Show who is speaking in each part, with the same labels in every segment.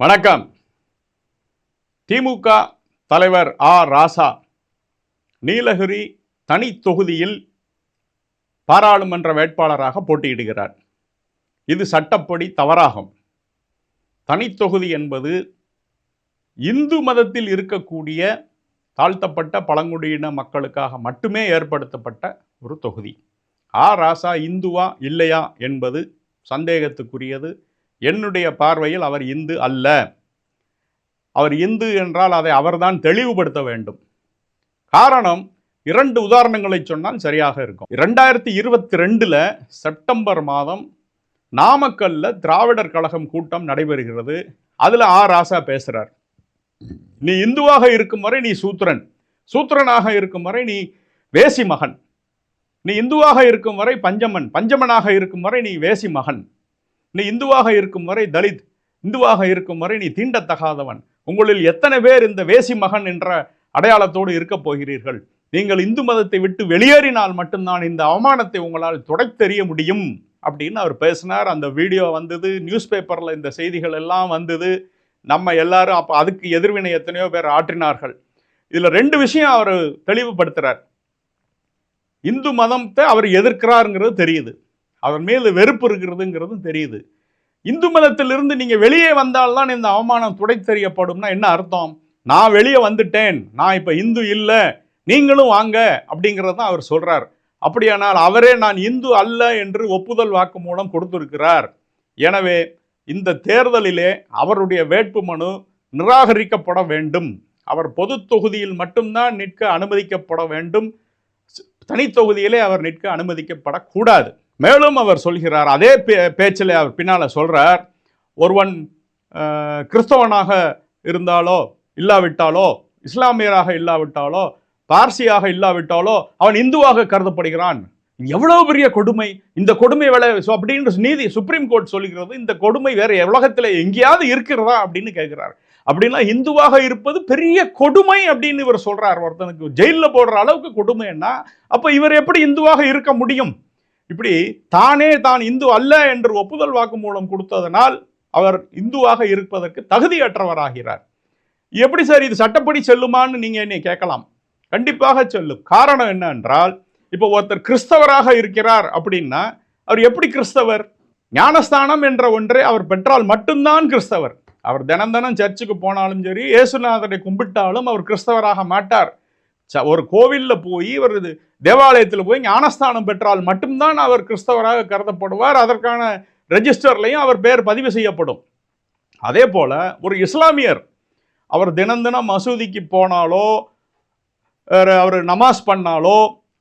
Speaker 1: வணக்கம். திமுக தலைவர் ஆ. ராசா நீலகிரி தனி தொகுதியில் பாராளுமன்ற வேட்பாளராக போட்டியிடுகிறார். இது சட்டப்படி தவறாகும். தனித்தொகுதி என்பது இந்து மதத்தில் இருக்கக்கூடிய தாழ்த்தப்பட்ட பழங்குடியின மக்களுக்காக மட்டுமே ஏற்படுத்தப்பட்ட ஒரு தொகுதி. ஆ. ராசா இந்துவா இல்லையா என்பது சந்தேகத்துக்குரியது. என்னுடைய பார்வையில் அவர் இந்து அல்ல. அவர் இந்து என்றால் அதை அவர்தான் தெளிவுபடுத்த வேண்டும். காரணம் இரண்டு உதாரணங்களை சொன்னால் சரியாக இருக்கும். ரெண்டாயிரத்தி இருபத்தி ரெண்டில் செப்டம்பர் மாதம் நாமக்கல்ல திராவிடர் கழகம் கூட்டம் நடைபெறுகிறது. அதில் ஆ. ராசா பேசுகிறார் நீ இந்துவாக இருக்கும் வரை நீ சூத்திரன் சூத்திரனாக இருக்கும் வரை நீ வேசி மகன் நீ இந்துவாக இருக்கும் வரை பஞ்சமன். பஞ்சமனாக இருக்கும் வரை நீ வேசி மகன் நீ இந்துவாக இருக்கும் வரை தலித் இந்துவாக இருக்கும் வரை நீ தீண்டத்தகாதவன். உங்களில் எத்தனை பேர் இந்த வேசி மகன் என்ற அடையாளத்தோடு இருக்கப் போகிறீர்கள்? நீங்கள் இந்து மதத்தை விட்டு வெளியேறினால் மட்டும்தான் இந்த அவமானத்தை உங்களால் துடைத்தெறிய முடியும் அப்படின்னு அவர் பேசினார். அந்த வீடியோ வந்தது நியூஸ் பேப்பரில் இந்த செய்திகள் எல்லாம் வந்தது. நம்ம எல்லாரும் அப்போ அதுக்கு எதிர்வினை எத்தனையோ பேர் ஆற்றினார்கள். இதில் ரெண்டு விஷயம் அவர் தெளிவுபடுத்துகிறார் இந்து மதத்தை அவர் எதிர்க்கிறாருங்கிறது தெரியுது. அவர் மீது வெறுப்பு இருக்கிறதுங்கிறதும் தெரியுது. இந்து மதத்திலிருந்து நீங்க வெளியே வந்தால்தான் இந்த அவமானம் துடைத்தெறியப்படும்னா என்ன அர்த்தம்? நான் வெளியே வந்துட்டேன் நான் இப்போ இந்து இல்லை நீங்களும் வாங்க அப்படிங்கிறது தான் அவர் சொல்றார். அப்படியானால் அவரே நான் இந்து அல்ல என்று ஒப்புதல் வாக்கு மூலம் கொடுத்திருக்கிறார். எனவே இந்த தேர்தலிலே அவருடைய வேட்புமனு நிராகரிக்கப்பட வேண்டும். அவர் பொது தொகுதியில் மட்டும்தான் நிற்க அனுமதிக்கப்பட வேண்டும். தனித்தொகுதியிலே அவர் நிற்க அனுமதிக்கப்படக்கூடாது. மேலும் அவர் சொல்கிறார் அதே பே பேச்சில் அவர் பின்னால் சொல்கிறார் ஒருவன் கிறிஸ்தவனாக இருந்தாலோ இல்லாவிட்டாலோ இஸ்லாமியராக இல்லாவிட்டாலோ பார்சியாக இல்லாவிட்டாலோ அவன் இந்துவாக கருதப்படுகிறான். எவ்வளவு பெரிய கொடுமை இந்த கொடுமை வேலை அப்படின்ற நீதி சுப்ரீம் கோர்ட் சொல்லுகிறது இந்த கொடுமை வேற உலகத்தில் எங்கேயாவது இருக்கிறதா அப்படின்னு கேட்கிறார். அப்படின்னா இந்துவாக இருப்பது பெரிய கொடுமை அப்படின்னு இவர் சொல்றார். ஒருத்தனுக்கு ஜெயிலில் போடுற அளவுக்கு கொடுமைன்னா அப்போ இவர் எப்படி இந்துவாக இருக்க முடியும்? இப்படி தானே தான் இந்து அல்ல என்று ஒப்புதல் வாக்குமூலம் கொடுத்ததனால் அவர் இந்துவாக இருப்பதற்கு தகுதியற்றவராகிறார். எப்படி சார் இது சட்டப்படி செல்லுமான்னு நீங்கள் என்னை கேட்கலாம். கண்டிப்பாக செல்லும். காரணம் என்ன என்றால் இப்போ ஒருத்தர் கிறிஸ்தவராக இருக்கிறார் அப்படின்னா அவர் எப்படி கிறிஸ்தவர்? ஞானஸ்தானம் என்ற ஒன்றை அவர் பெற்றால் மட்டும்தான் கிறிஸ்தவர். அவர் தினம் தினம் சர்ச்சுக்கு போனாலும் சரி இயேசுநாதரை கும்பிட்டாலும் அவர் கிறிஸ்தவராக மாட்டார். ஒரு கோவிலில் போய் ஒரு இது தேவாலயத்தில் போய் ஞானஸ்தானம் பெற்றால் மட்டும்தான் அவர் கிறிஸ்தவராக கருதப்படுவார். அதற்கான ரெஜிஸ்டர்லையும் அவர் பேர் பதிவு செய்யப்படும். அதே போல் ஒரு இஸ்லாமியர் அவர் தினம் தினம் மசூதிக்கு போனாலோ அவர் நமாஸ் பண்ணாலோ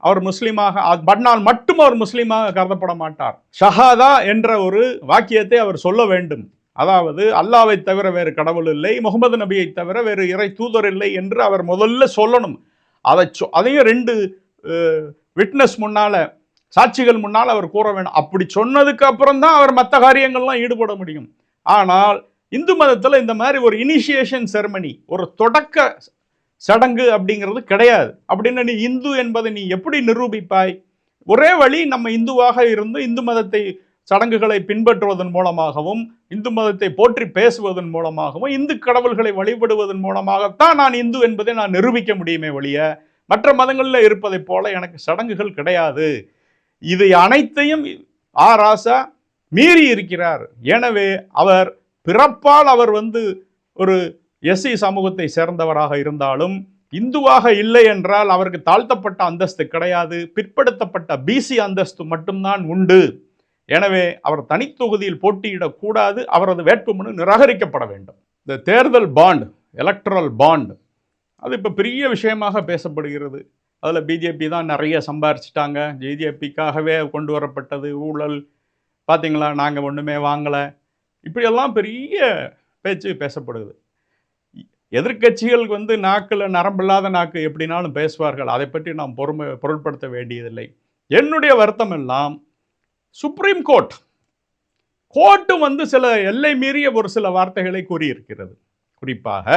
Speaker 1: அவர் முஸ்லீமாக அது பண்ணால் மட்டும் அவர் முஸ்லீமாக கருதப்பட மாட்டார். ஷஹாதா என்ற ஒரு வாக்கியத்தை அவர் சொல்ல வேண்டும். அதாவது அல்லாவை தவிர வேறு கடவுள் இல்லை முகமது நபியை தவிர வேறு இறை தூதர் இல்லை என்று அவர் முதல்ல சொல்லணும். அதை சொ- அதையும் ரெண்டு விட்னஸ் முன்னால் சாட்சிகள் முன்னால் அவர் கூற வேணும். அப்படி சொன்னதுக்கு அப்புறம் தான் அவர் மற்ற காரியங்கள்லாம் ஈடுபட முடியும். ஆனால் இந்து மதத்தில் இந்த மாதிரி ஒரு இனிஷியேஷன் செரமனி ஒரு தொடக்க சடங்கு அப்படிங்கிறது கிடையாது. அப்படின்னு நீ இந்து என்பதை நீ எப்படி நிரூபிப்பாய்? ஒரே வழி நம்ம இந்துவாக இருந்து இந்து மதத்தை சடங்குகளை பின்பற்றுவதன் மூலமாகவும் இந்து மதத்தை போற்றி பேசுவதன் மூலமாகவும் இந்து கடவுள்களை வழிபடுவதன் மூலமாகத்தான் நான் இந்து என்பதை நான் நிரூபிக்க முடியுமே ஒழிய மற்ற மதங்களில் இருப்பதைப் போல எனக்கு சடங்குகள் கிடையாது. இதை அனைத்தையும் ஆ ராசா மீறி இருக்கிறார். எனவே அவர் பிறப்பால் அவர் வந்து ஒரு எஸ்சி சமூகத்தை சேர்ந்தவராக இருந்தாலும் இந்துவாக இல்லை என்றால் அவருக்கு தாழ்த்தப்பட்ட அந்தஸ்து கிடையாது. பிற்படுத்தப்பட்ட பிசி அந்தஸ்து மட்டும்தான் உண்டு. எனவே அவர் தனித்தொகுதியில் போட்டியிடக்கூடாது அவரது வேட்புமனு நிராகரிக்கப்பட வேண்டும். இந்த தேர்தல் பாண்ட் எலக்ட்ரல் பாண்ட் அது இப்போ பெரிய விஷயமாக பேசப்படுகிறது. அதில் பிஜேபி தான் நிறைய சம்பாரிச்சிட்டாங்க. பிஜேபிக்காகவே கொண்டு வரப்பட்டது ஊழல் பார்த்தீங்களா நாங்கள் ஒன்றுமே வாங்கலை. இப்படியெல்லாம் பெரிய பேச்சு பேசப்படுது. எதிர்கட்சிகளுக்கு வந்து நாக்கில் நரம்பில்லாத நாக்கு எப்படினாலும் பேசுவார்கள். அதை பற்றி நாம் பொறுமை பொருட்படுத்த வேண்டியதில்லை. என்னுடைய வருத்தம் எல்லாம் சுப்ரீம் கோர்ட் கோர்ட்டு வந்து சில எல்லை மீறிய ஒரு சில வார்த்தைகளை கூறியிருக்கிறது. குறிப்பாக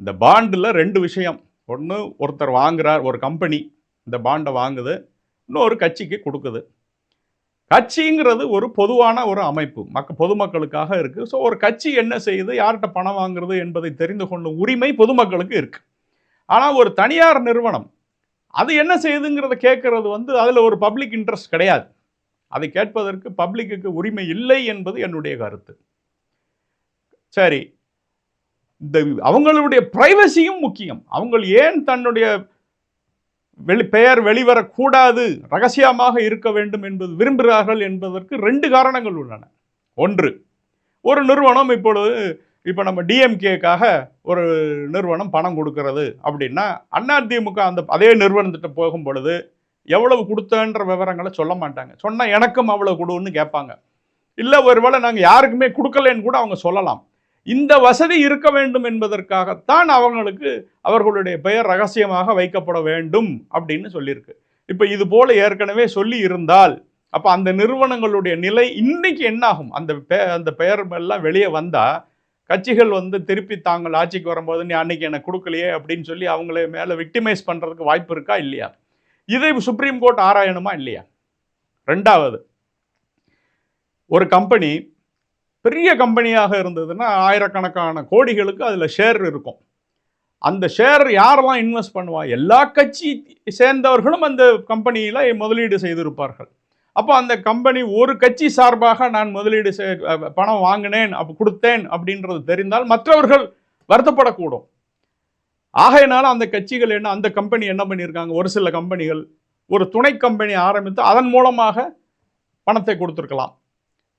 Speaker 1: இந்த பாண்டில் ரெண்டு விஷயம். ஒன்று ஒருத்தர் வாங்குறார் ஒரு கம்பெனி இந்த பாண்டை வாங்குது இன்னொரு கட்சிக்கு கொடுக்குது. கட்சிங்கிறது ஒரு பொதுவான ஒரு அமைப்பு. மக்க பொதுமக்களுக்காக இருக்குது ஸோ ஒரு கட்சி என்ன செய்யுது? யார்கிட்ட பணம் வாங்குறது என்பதை தெரிந்து கொள்ளும் உரிமை பொதுமக்களுக்கு இருக்குது ஆனால் ஒரு தனியார் நிறுவனம் அது என்ன செய்யுதுங்கிறத கேட்குறது வந்து அதில் ஒரு பப்ளிக் இன்ட்ரெஸ்ட் கிடையாது. அதை கேட்பதற்கு பப்ளிக்குக்கு உரிமை இல்லை என்பது என்னுடைய கருத்து. சரி இந்த அவங்களுடைய பிரைவசியும் முக்கியம். அவங்க ஏன் தன்னுடைய வெளி பெயர் வெளிவரக்கூடாது ரகசியமாக இருக்க வேண்டும் என்பது விரும்புகிறார்கள் என்பதற்கு ரெண்டு காரணங்கள் உள்ளன. ஒன்று ஒரு நிறுவனம் இப்பொழுது இப்போ நம்ம டிஎம்கேக்காக ஒரு நிறுவனம் பணம் கொடுக்கறது அப்படின்னா அதிமுக அந்த அதே நிறுவனத்திட்ட போகும் பொழுது எவ்வளவு கொடுத்தன்ற விவரங்களை சொல்ல மாட்டாங்க. சொன்னால் எனக்கும் அவ்வளவு கொடுன்னு கேட்பாங்க. இல்லை ஒருவேளை நாங்கள் யாருக்குமே கொடுக்கலன்னு கூட அவங்க சொல்லலாம். இந்த வசதி இருக்க வேண்டும் என்பதற்காகத்தான் அவங்களுக்கு அவர்களுடைய பெயர் ரகசியமாக வைக்கப்பட வேண்டும் அப்படின்னு சொல்லியிருக்கு. இப்போ இது போல ஏற்கனவே சொல்லி இருந்தால் அப்போ அந்த நிறுவனங்களுடைய நிலை இன்னைக்கு என்னாகும்? அந்த பே அந்த பெயர் எல்லாம் வெளியே வந்தால் கட்சிகள் வந்து திருப்பி தாங்கள் ஆட்சிக்கு வரும்போது நீ அன்னைக்கு எனக்கு கொடுக்கலையே அப்படின்னு சொல்லி அவங்கள மேலே விக்டிமைஸ் பண்ணுறதுக்கு வாய்ப்பு இருக்கா? இல்லையா? இதை சுப்ரீம் கோர்ட் ஆராயணுமா இல்லையா? ரெண்டாவது ஒரு கம்பெனி பெரிய கம்பெனியாக இருந்ததுன்னா ஆயிரக்கணக்கான கோடிகளுக்கு அதில் ஷேர் இருக்கும். அந்த ஷேர் யாரெல்லாம் இன்வெஸ்ட் பண்ணுவா? எல்லா கட்சி சேர்ந்தவர்களும் அந்த கம்பெனியில் முதலீடு செய்திருப்பார்கள். அப்போ அந்த கம்பெனி ஒரு கட்சி சார்பாக நான் முதலீடு பணம் வாங்கினேன் அப்போ கொடுத்தேன் அப்படின்றது தெரிந்தால் மற்றவர்கள் வருத்தப்படக்கூடும். ஆகையினால அந்த கட்சிகள் என்ன அந்த கம்பெனி என்ன பண்ணியிருக்காங்க? ஒரு சில கம்பெனிகள் ஒரு துணை கம்பெனி ஆரம்பித்து அதன் மூலமாக பணத்தை கொடுத்துருக்கலாம்.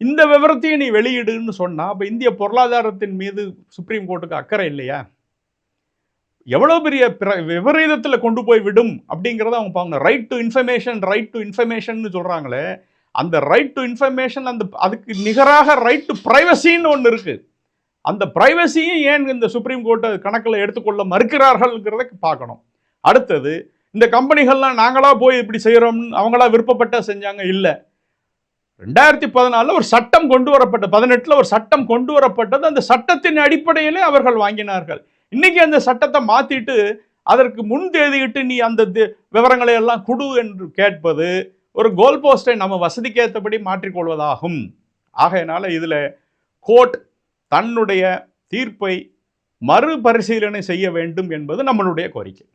Speaker 1: இந்த விவரத்தையும் நீ வெளியிடுன்னு சொன்னால் அப்போ இந்திய பொருளாதாரத்தின் மீது சுப்ரீம் கோர்ட்டுக்கு அக்கறை இல்லையா? எவ்வளோ பெரிய விபரீதத்தில் கொண்டு போய் விடும் அப்படிங்கிறத அவங்க பாருங்க. Right to information right to information சொல்கிறாங்களே அந்த ரைட் டு இன்ஃபர்மேஷன் அந்த அதுக்கு நிகராக ரைட் டு ப்ரைவசின்னு ஒன்று இருக்குது அந்த ப்ரைவசியும் ஏன் இந்த சுப்ரீம் கோர்ட்டை கணக்கில் எடுத்துக்கொள்ள மறுக்கிறார்கள்ங்கிறத பார்க்கணும். அடுத்தது இந்த கம்பெனிகள்லாம் நாங்களாக போய் இப்படி செய்கிறோம்னு அவங்களா விருப்பப்பட்ட செஞ்சாங்க? இல்லை. ரெண்டாயிரத்தி பதினாலில் ஒரு சட்டம் கொண்டு வரப்பட்ட பதினெட்டில் ஒரு சட்டம் கொண்டு வரப்பட்டது அந்த சட்டத்தின் அடிப்படையிலே அவர்கள் வாங்கினார்கள். இன்றைக்கி அந்த சட்டத்தை மாற்றிட்டு அதற்கு முன் தேதியிட்டு நீ அந்த விவரங்களை எல்லாம் குடு என்று கேட்பது ஒரு கோல் போஸ்டை நம்ம வசதிக்கேற்றபடி மாற்றிக்கொள்வதாகும். ஆகையினால இதில் கோர்ட் தன்னுடைய தீர்ப்பை மறுபரிசீலனை செய்ய வேண்டும் என்பது நம்மளுடைய கோரிக்கை.